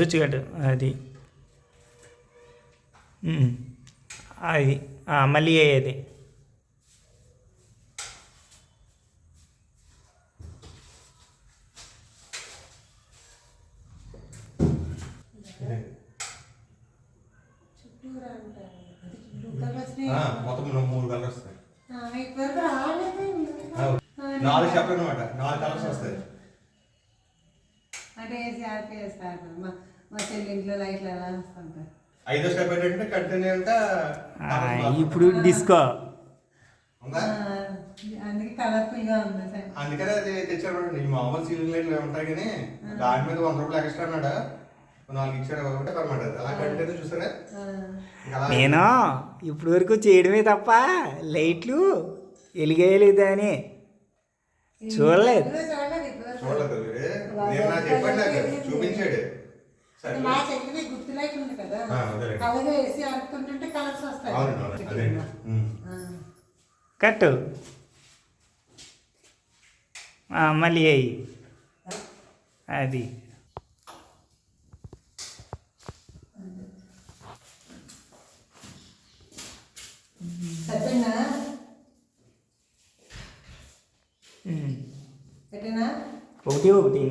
వచ్చి కట్టు. అది. ఉమ్. అది. ఆ, మళ్ళీ అయ్యేది మొత్తం మూడు- మూడు కలర్స్ నాలుగు చెప్పలు అనమాట నాలుగు కలర్స్ వస్తాయి. అంటే వేస్తారు మా మా చెల్లి ఇంట్లో లైట్లు ఎలా వస్తుంటారు ఐదో స్టెప్ ఏంటంటే కంటిన్యూ ఇప్పుడు డిస్కో. ఉందా? అందుకే కలర్ఫుల్గా ఉంది సార్. అందుకనే అది తెచ్చాడు ఈ మామూలు సీలింగ్ లైట్లు ఉంటాయి కానీ దాని మీద వంద రూపాయలు ఎక్స్ట్రా అన్నాడు? నాలుగు ఇచ్చాడు. అలా కంటిన్యూ చూసారా నేను? ఇప్పుడు వరకు చేయడమే తప్ప లైట్లు వెలిగేయలేదు అని. చూడలేదు. చూపించాడు. మా గుర్తు కదా. వేసి కలర్స్ వస్తాయి. కట్టు. మళ్ళీ అయ్యి అది. ఒకటి ఒకటి